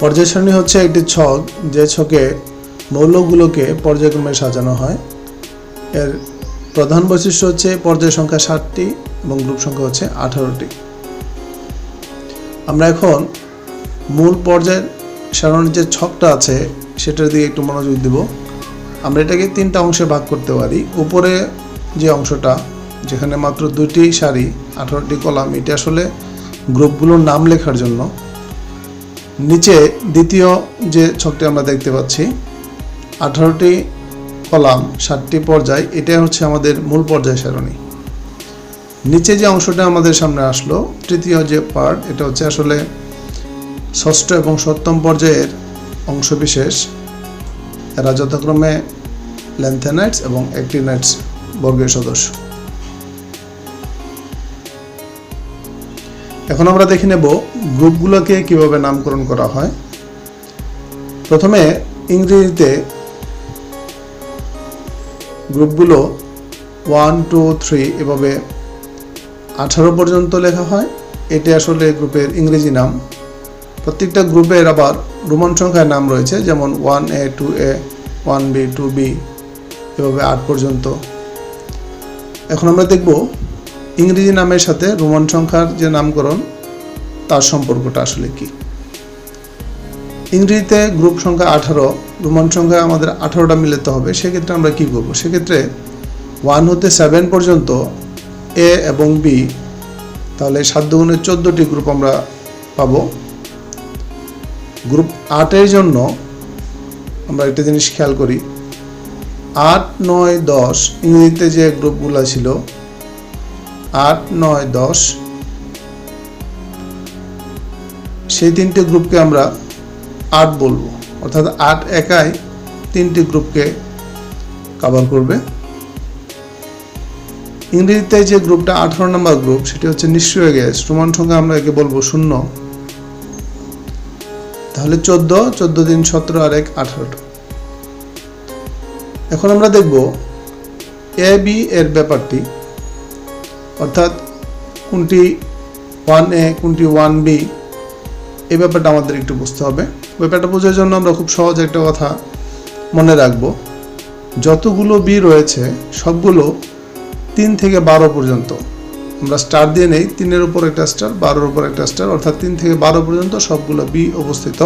পর্যায় সারণী হচ্ছে একটি ছক যে ছকে মৌলগুলোকে পর্যায়ক্রমে সাজানো হয়। এর প্রধান বৈশিষ্ট্য হচ্ছে পর্যায় সংখ্যা ষাটটি এবং গ্রুপ সংখ্যা হচ্ছে আঠারোটি। আমরা এখন মূল পর্যায়ের সারণীর যে ছকটা আছে, সেটার দিকে একটু মনোযোগ দিব। আমরা এটাকে তিনটা অংশে ভাগ করতে পারি। উপরে যে অংশটা, যেখানে মাত্র দুইটি সারি, আঠারোটি কলাম, এটা আসলে গ্রুপগুলোর নাম লেখার জন্য। নিচে দ্বিতীয় যে ছকটি আমরা দেখতে পাচ্ছি, আঠারোটি কলাম, ষাটটি পর্যায়, এটাই হচ্ছে আমাদের মূল পর্যায় সারণী। নিচে যে অংশটা আমাদের সামনে আসলো, তৃতীয় যে পার্ট এটা হচ্ছে আসলে ষষ্ঠ এবং সপ্তম পর্যায়ের অংশবিশেষ। এরা যথাক্রমে ল্যান্থেনাইটস এবং অ্যাক্টিনাইটস বর্গের সদস্য। এখন আমরা দেখে নেব গ্রুপগুলোকে কীভাবে নামকরণ করা হয়। প্রথমে ইংরেজিতে গ্রুপগুলো ওয়ান, টু, থ্রি এভাবে আঠারো পর্যন্ত লেখা হয়। এটি আসলে গ্রুপের ইংরেজি নাম। প্রত্যেকটা গ্রুপের আবার রোমান সংখ্যায় নাম রয়েছে, যেমন one A, two A, one B, two B এভাবে আট পর্যন্ত। এখন আমরা দেখব ইংরেজি নামের সাথে রোমান সংখ্যার যে নামকরণ, তার সম্পর্কটা আসলে কি? ইংরেজিতে গ্রুপ সংখ্যা আঠারো, রোমান সংখ্যা আমাদের আঠারোটা মিলাতে হবে। সেক্ষেত্রে আমরা কি করব? সেক্ষেত্রে ওয়ান হতে সেভেন পর্যন্ত এ এবং বি তাহলে সাত দুগুণের চোদ্দোটি গ্রুপ আমরা পাবো। গ্রুপ আটের জন্য আমরা একটা জিনিস খেয়াল করি। আট, নয়, দশ, ইংরেজিতে যে গ্রুপগুলো ছিল আট, নয়, দশ। সেই তিনটে গ্রুপকে আমরা আট বলব। অর্থাৎ আট একাই তিনটি গ্রুপকে কভার করবে। ইংরেজিতে যে গ্রুপটা আঠারো নম্বর গ্রুপ, সেটি হচ্ছে নিশ্চয় গ্যাস। রোমান সংখ্যা আমরা একে বলব শূন্য। তাহলে চোদ্দ চোদ্দ দিন সতেরো আর এক আঠারোটা এখন আমরা দেখব এ বি এর ব্যাপারটি। অর্থাৎ কোনটি ওয়ান এ কোনটি ওয়ান বি এই ব্যাপারটা আমাদের একটু বুঝতে হবে। ব্যাপারটা বোঝার জন্য আমরা খুব সহজ একটা কথা মনে রাখব। যতগুলো বি রয়েছে, সবগুলো তিন থেকে বারো পর্যন্ত। আমরা স্টার দিয়ে নেই, তিনের উপর একটা স্টার বারোর উপর একটা স্টার অর্থাৎ তিন থেকে বারো পর্যন্ত সবগুলো বি অবস্থিত।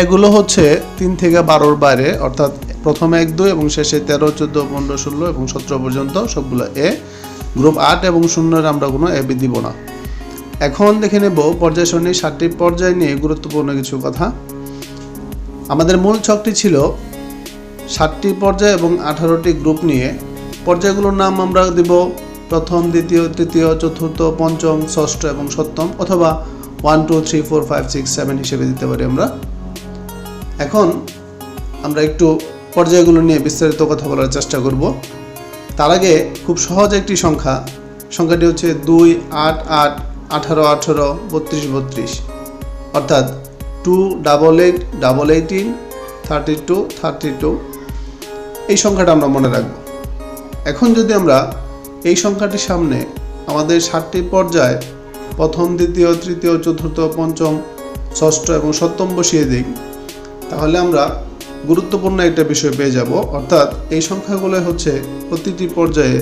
এগুলো হচ্ছে তিন থেকে বারোর বাইরে, অর্থাৎ প্রথমে এক, দুই এবং শেষে তেরো, চোদ্দ, পনেরো, ষোলো এবং সতেরো পর্যন্ত সবগুলো এ। গ্রুপ আট এবং শূন্যের আমরা কোনো এ বি দিব না। এখন দেখে নেব পর্যায় সারণী সাতটি পর্যায় নিয়ে গুরুত্বপূর্ণ কিছু কথা। আমাদের মূল ছকটি ছিল সাতটি পর্যায় এবং আঠারোটি গ্রুপ নিয়ে। পর্যায়গুলোর নাম আমরা দিব প্রথম, দ্বিতীয়, তৃতীয়, চতুর্থ, পঞ্চম, ষষ্ঠ এবং সপ্তম অথবা one two three four five six seven হিসেবে দিতে পারি আমরা। এখন আমরা একটু পর্যায়গুলো নিয়ে বিস্তারিত কথা বলার চেষ্টা করব। তার আগে খুব সহজ একটি সংখ্যা। সংখ্যাটি হচ্ছে দুই, আট আট, আঠারো আঠারো, বত্রিশ বত্রিশ। অর্থাৎ two double eight, double eighteen, thirty two thirty two. এই সংখ্যাটা আমরা মনে রাখব। এখন যদি আমরা এই সংখ্যাটির সামনে আমাদের ষাটটি পর্যায়, প্রথম, দ্বিতীয়, তৃতীয়, চতুর্থ, পঞ্চম, ষষ্ঠ এবং সপ্তম বসিয়ে দিই, তাহলে আমরা গুরুত্বপূর্ণ একটা বিষয় পেয়ে যাব, অর্থাৎ এই সংখ্যাগুলো হচ্ছে প্রতিটি পর্যায়ে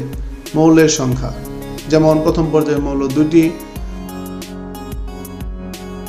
মৌলের সংখ্যা। যেমন প্রথম পর্যায়ে মৌল দুটি